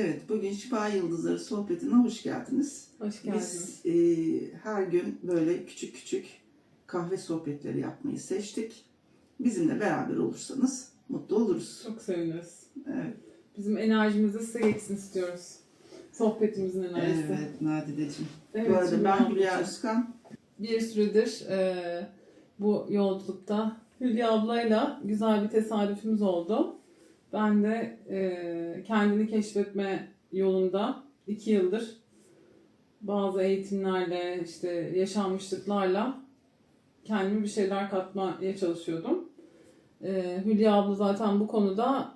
Evet, bugün Şifa Yıldızları sohbetine hoş geldiniz. Hoş geldiniz. Biz e, her gün böyle küçük küçük kahve sohbetleri yapmayı seçtik. Bizimle beraber olursanız mutlu oluruz. Çok seviniriz. Evet, Bizim enerjimiz de size geçsin istiyoruz. Sohbetimizin enerjisi. evet Nadideciğim. Evet, Bu arada ben Hülya? Özkan. Bir süredir e, bu yolculukta Hülya ablayla güzel bir tesadüfümüz oldu. Ben de e, kendini keşfetme yolunda iki yıldır bazı eğitimlerle, işte yaşanmışlıklarla kendime bir şeyler katmaya çalışıyordum. E, Hülya abla zaten bu konuda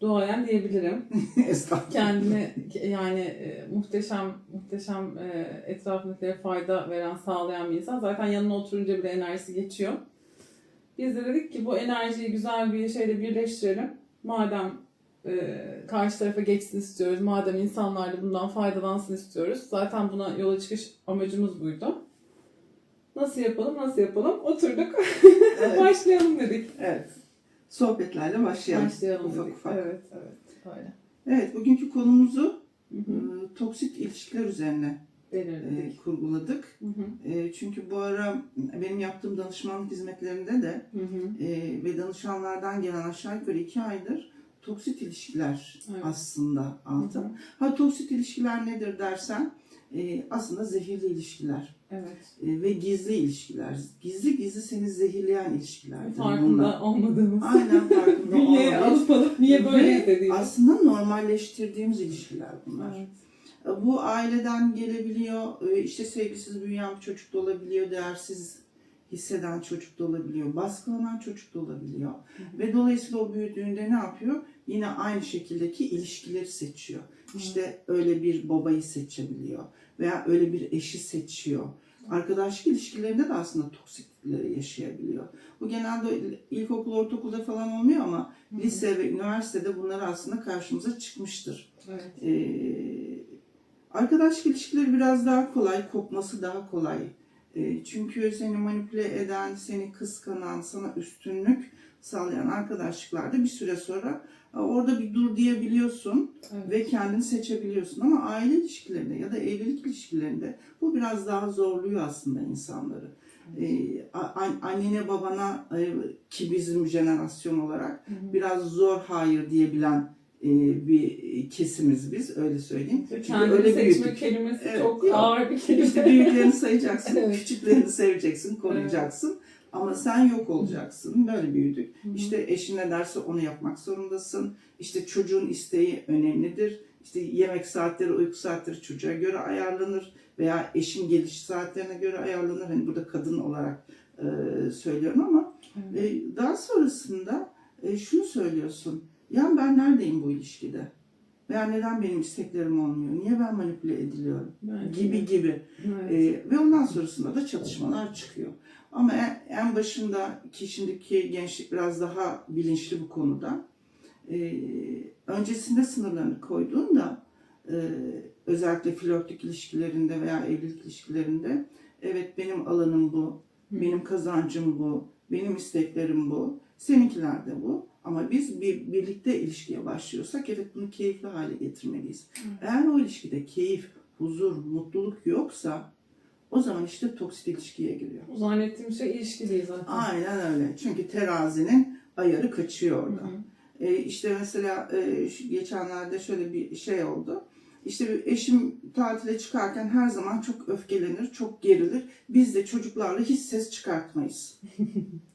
duayen diyebilirim. Estağfurullah. kendini yani e, muhteşem muhteşem e, etrafındakilere fayda veren sağlayan bir insan. Zaten yanına oturunca bile enerjisi geçiyor. Biz de dedik ki bu enerjiyi güzel bir şeyle birleştirelim. Madem e, karşı tarafa geçsin istiyoruz, madem insanlar da bundan faydalansın istiyoruz. Zaten buna yola çıkış amacımız buydu. Nasıl yapalım, nasıl yapalım? Oturduk, Evet, başlayalım dedik. evet. Sohbetlerle başlayalım. Başlayalım ufak dedik. ufak. Evet, evet. Böyle. Evet, bugünkü konumuzu Hı hı. e, toksit ilişkiler üzerine e, kurguladık. Hı hı. E, çünkü bu ara benim yaptığım danışmanlık hizmetlerinde de Hı hı. e, ve danışanlardan gelen aşağı yukarı iki aydır toksit ilişkiler Evet. aslında altı. Hı hı. Ha toksit ilişkiler nedir dersen e, aslında zehirli ilişkiler Evet. e, ve gizli ilişkiler. Gizli gizli seni zehirleyen ilişkiler. Farkında olmadığımız. Aynen farkında Niye olmayız. alıp alıp niye böyle dediğimiz. Aslında normalleştirdiğimiz ilişkiler bunlar. Evet. Bu aileden gelebiliyor, e, işte sevgisiz büyüyen bir çocuk da olabiliyor, değersiz hisseden çocuk da olabiliyor, baskılanan çocuk da olabiliyor. Ve dolayısıyla o büyüdüğünde ne yapıyor? Yine aynı şekildeki ilişkileri seçiyor. İşte öyle bir babayı seçebiliyor veya öyle bir eşi seçiyor. Arkadaşlık ilişkilerinde de aslında toksiklikleri yaşayabiliyor. Bu genelde ilkokul, ortaokulda falan olmuyor ama Hı hı. lise ve üniversitede bunlar aslında karşımıza çıkmıştır. Evet. Ee, arkadaşlık ilişkileri biraz daha kolay, kopması daha kolay. Ee, çünkü seni manipüle eden, seni kıskanan, sana üstünlük sağlayan arkadaşlıklarda bir süre sonra e, orada bir dur diyebiliyorsun Evet. ve kendini seçebiliyorsun. Ama aile ilişkilerinde ya da evlilik ilişkilerinde bu biraz daha zorluyor aslında insanları. A- an- annene babana e, ki bizim jenerasyon olarak Hı hı. biraz zor hayır diyebilen e, bir kesimiz biz öyle söyleyeyim. Çünkü Kendini öyle seçme büyüdük. kelimesi Evet, çok yok. ağır bir kelime. İşte büyüklerini sayacaksın, Evet. küçüklerini seveceksin, koruyacaksın. Ama sen yok olacaksın. Böyle büyüdük. Hı hı. İşte eşin ne derse onu yapmak zorundasın. İşte çocuğun isteği önemlidir. İşte yemek saatleri, uyku saatleri çocuğa göre ayarlanır. Veya eşin geliş saatlerine göre ayarlanır. Hani burada kadın olarak e, söylüyorum ama Evet. e, daha sonrasında e, şunu söylüyorsun. Ya ben neredeyim bu ilişkide? Veya neden benim isteklerim olmuyor? Niye ben manipüle ediliyorum? Belki Gibi de. gibi. Evet. E, ve ondan sonrasında da çatışmalar çıkıyor. Ama en, en başında ki şimdiki gençlik biraz daha bilinçli bu konuda. E, öncesinde sınırlarını koyduğunda e, özellikle flörtlük ilişkilerinde veya evlilik ilişkilerinde evet benim alanım bu, benim kazancım bu, benim isteklerim bu, seninkiler de bu. Ama biz bir birlikte ilişkiye başlıyorsak evet bunu keyifli hale getirmeliyiz. Hı. Eğer o ilişkide keyif, huzur, mutluluk yoksa o zaman işte toksit ilişkiye giriyor. O zannettiğim şey ilişki değil zaten. Aynen öyle. Çünkü terazinin ayarı kaçıyor Hı orada. hı. E, işte mesela e, geçenlerde şöyle bir şey oldu. İşte eşim tatile çıkarken her zaman çok öfkelenir, çok gerilir. Biz de çocuklarla hiç ses çıkartmayız.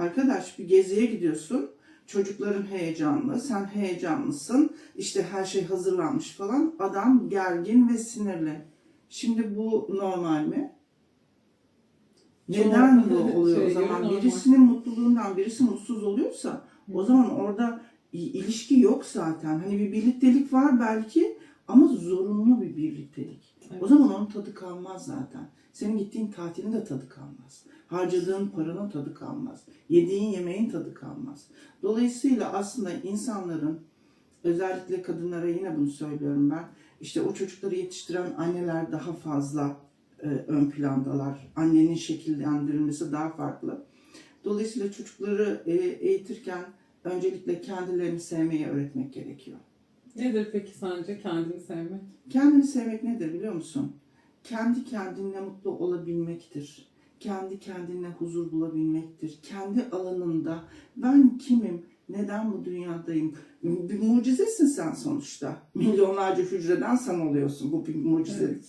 Arkadaş bir geziye gidiyorsun. Çocukların heyecanlı, sen heyecanlısın. İşte her şey hazırlanmış falan. Adam gergin ve sinirli. Şimdi bu normal mi? Neden Çok bu oluyor o şey, zaman? Birisinin mutluluğundan birisi mutsuz oluyorsa o zaman orada ilişki yok zaten. Hani bir birliktelik var belki ama zorunlu bir birliktelik. Evet. O zaman onun tadı kalmaz zaten. Senin gittiğin tatilin de tadı kalmaz. Harcadığın paranın tadı kalmaz. Yediğin yemeğin tadı kalmaz. Dolayısıyla aslında insanların özellikle kadınlara yine bunu söylüyorum ben. İşte o çocukları yetiştiren anneler daha fazla e, ön plandalar. Annenin şekillendirilmesi daha farklı. Dolayısıyla çocukları e, eğitirken öncelikle kendilerini sevmeyi öğretmek gerekiyor. Nedir peki sence kendini sevmek? Kendini sevmek nedir biliyor musun? Kendi kendinle mutlu olabilmektir. Kendi kendine huzur bulabilmektir. Kendi alanında ben kimim, neden bu dünyadayım? Bir mucizesin sen sonuçta. Milyonlarca hücreden sen oluyorsun. Bu bir mucizelik.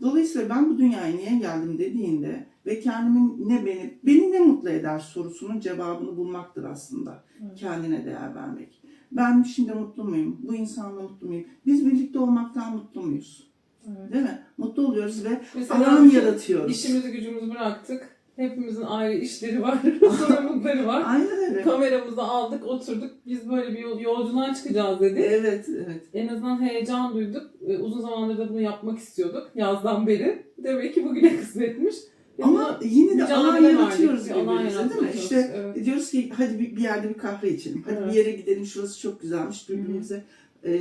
Dolayısıyla ben bu dünyaya niye geldim dediğinde ve kendimin ne beni, beni ne mutlu eder sorusunun cevabını bulmaktır aslında. Evet. Kendine değer vermek. Ben şimdi mutlu muyum? Bu insanla mutlu muyum? Biz birlikte olmaktan mutlu muyuz? Evet. Değil mi? Mutlu oluyoruz ve Mesela alan yaratıyoruz. İşimizi gücümüzü bıraktık. Hepimizin ayrı işleri var, sorumlulukları var. Aynen öyle. Kameramızı aldık, oturduk. Biz böyle bir yol, yolculuğa çıkacağız dedik. Evet, evet. En azından heyecan duyduk. Uzun zamandır da bunu yapmak istiyorduk. Yazdan beri. Demek ki bugüne kısmetmiş. Ama yine de mücadele alan yaratıyoruz alan birbirimize değil mi? İşte çalışıyoruz. diyoruz ki hadi bir, bir yerde bir kahve içelim. Hadi Evet. bir yere gidelim şurası çok güzelmiş. Birbirimize e,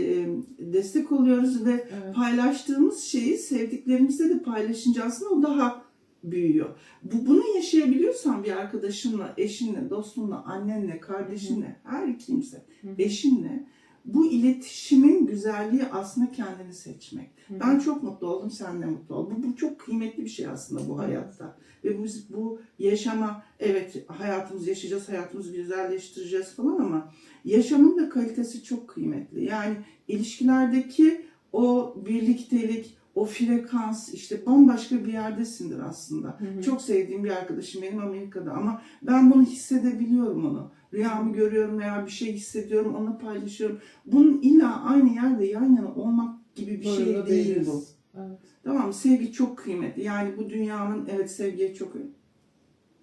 destek oluyoruz ve Evet. paylaştığımız şeyi sevdiklerimizle de paylaşınca aslında o daha büyüyor. Bu bunu yaşayabiliyorsan bir arkadaşınla, eşinle, dostunla, annenle, kardeşinle, her kimse, Hı hı. eşinle bu iletişimin güzelliği aslında kendini seçmek. Hı. Ben çok mutlu oldum, sen de mutlu ol. Bu, bu çok kıymetli bir şey aslında bu hayatta. Ve biz bu yaşama, evet hayatımızı yaşayacağız, hayatımızı güzelleştireceğiz falan ama yaşamın da kalitesi çok kıymetli. Yani ilişkilerdeki o birliktelik, o frekans işte bambaşka bir yerdesindir aslında. Hı hı. Çok sevdiğim bir arkadaşım benim Amerika'da ama ben bunu hissedebiliyorum onu. Rüyamı görüyorum veya bir şey hissediyorum, onu paylaşıyorum. Bunun illa aynı yerde yan yana olmak gibi bir şey Zorunda değil değiliz. bu. Evet. Tamam mı? Sevgi çok kıymetli. Yani bu dünyanın evet sevgiye çok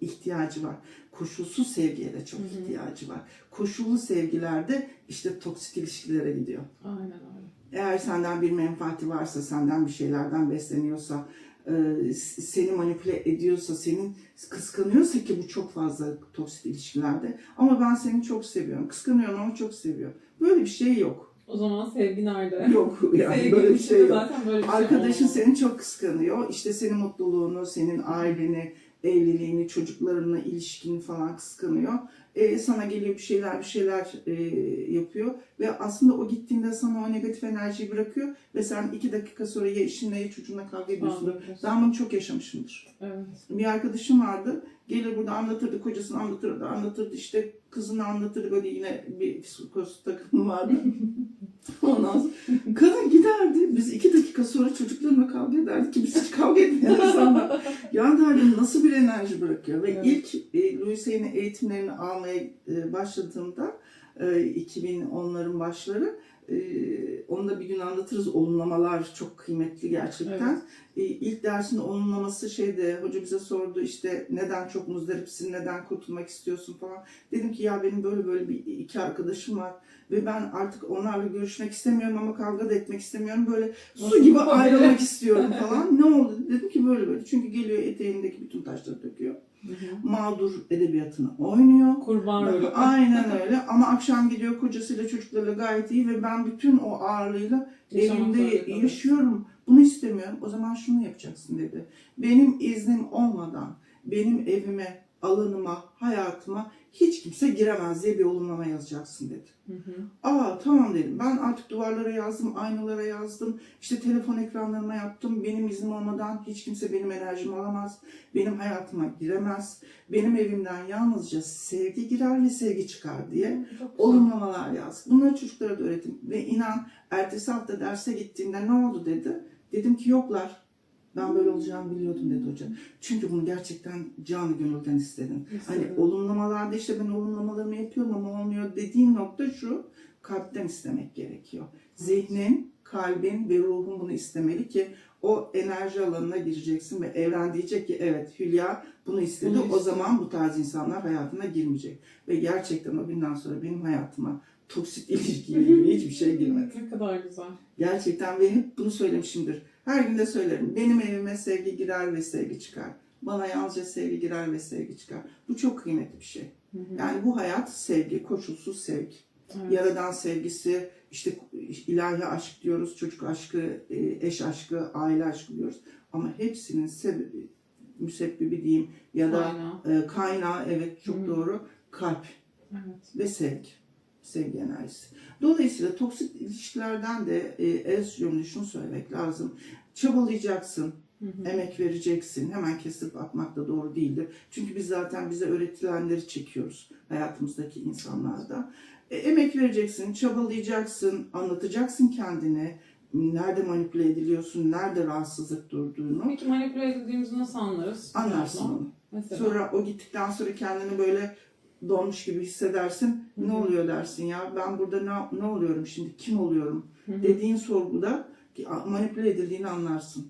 ihtiyacı var. Koşulsuz sevgiye de çok Hı hı. ihtiyacı var. Koşullu sevgilerde işte toksik ilişkilere gidiyor. Aynen öyle. Eğer senden bir menfaati varsa, senden bir şeylerden besleniyorsa, e, seni manipüle ediyorsa, senin kıskanıyorsa ki bu çok fazla toksik ilişkilerde. Ama ben seni çok seviyorum. Kıskanıyorum ama çok seviyorum. Böyle bir şey yok. O zaman sevgi nerede? Yok yani Sevgi böyle bir şey yok. Zaten böyle bir şey Arkadaşın olmaz. seni çok kıskanıyor. İşte senin mutluluğunu, senin aileni, evliliğini, çocuklarınla ilişkini falan kıskanıyor. Ee, sana geliyor bir şeyler bir şeyler e, yapıyor ve aslında o gittiğinde sana o negatif enerjiyi bırakıyor ve sen iki dakika sonra ya eşinle ya çocuğunla kavga ediyorsun. Ben bunu çok yaşamışımdır. Evet. Bir arkadaşım vardı. Gelir burada anlatırdı, kocasını anlatırdı, anlatırdı. işte kızını anlatırdı. Böyle yine bir psikoz takımı vardı. Ondan sonra kadın giderdi. Biz iki dakika sonra çocuklarımla kavga ederdik ki biz hiç kavga etmeyen insanlar. Ya derdim nasıl bir enerji bırakıyor. Ve Evet. ilk e, Louis eğitimlerini almaya e, başladığımda 2010'ların başları e, onu da bir gün anlatırız. Olumlamalar çok kıymetli gerçekten. Evet. E, ilk dersin olumlaması şeyde hoca bize sordu işte neden çok muzdaripsin, neden kurtulmak istiyorsun falan. Dedim ki ya benim böyle böyle bir iki arkadaşım var ve ben artık onlarla görüşmek istemiyorum ama kavga da etmek istemiyorum. Böyle su gibi ayrılmak istiyorum falan. Ne oldu? Dedim ki böyle böyle. Çünkü geliyor eteğindeki bütün taşları döküyor. Hı hı. Mağdur edebiyatını oynuyor. Kurban rolü. Aynen öyle ama akşam gidiyor kocasıyla çocuklarıyla gayet iyi ve ben bütün o ağırlığıyla evimde yaşıyorum. Bunu istemiyorum. O zaman şunu yapacaksın dedi. Benim iznim olmadan benim evime, alanıma, hayatıma hiç kimse giremez diye bir olumlama yazacaksın dedi. Hı hı. Aa tamam dedim. Ben artık duvarlara yazdım, aynalara yazdım. işte telefon ekranlarıma yaptım. Benim iznim olmadan hiç kimse benim enerjimi alamaz. Benim hayatıma giremez. Benim evimden yalnızca sevgi girer ve sevgi çıkar diye Çok olumlamalar yaz. Bunları çocuklara da öğretim. Ve inan ertesi hafta derse gittiğinde ne oldu dedi. Dedim ki yoklar. Ben böyle olacağını biliyordum dedi hoca. Çünkü bunu gerçekten canı gönülden istedim. Hani olumlamalarda işte ben olumlamalarımı yapıyorum ama olmuyor dediğin nokta şu. Kalpten istemek gerekiyor. Zihnin, kalbin ve ruhun bunu istemeli ki o enerji alanına gireceksin ve evren diyecek ki evet Hülya bunu istedi. Bunu o zaman bu tarz insanlar hayatına girmeyecek. Ve gerçekten o günden sonra benim hayatıma toksik ilişkiyle ilgili hiçbir şey girmedi. Ne kadar güzel. Gerçekten ve hep bunu söylemişimdir. Her gün de söylerim. Benim evime sevgi girer ve sevgi çıkar. Bana yalnızca sevgi girer ve sevgi çıkar. Bu çok kıymetli bir şey. Hı hı. Yani bu hayat sevgi, koşulsuz sevgi. Evet. Yaradan sevgisi, işte ilahi aşk diyoruz, çocuk aşkı, e, eş aşkı, aile aşkı diyoruz. Ama hepsinin sebebi, müsebbibi diyeyim ya da Aynen. e, kaynağı evet çok Hı. doğru kalp Evet. ve sevgi. Sevgi enerjisi. Dolayısıyla toksik ilişkilerden de e, ez cümle şunu söylemek lazım. Çabalayacaksın, Hı hı. emek vereceksin. Hemen kesip atmak da doğru değildir. Çünkü biz zaten bize öğretilenleri çekiyoruz hayatımızdaki insanlarda. E, emek vereceksin, çabalayacaksın, anlatacaksın kendine. Nerede manipüle ediliyorsun, nerede rahatsızlık durduğunu. Peki manipüle edildiğimizi nasıl anlarız? Anlarsın onu. Mesela. Sonra o gittikten sonra kendini böyle donmuş gibi hissedersin. Hı Ne oluyor dersin ya ben burada ne, ne oluyorum şimdi kim oluyorum Hı hı. dediğin sorguda manipüle edildiğini anlarsın.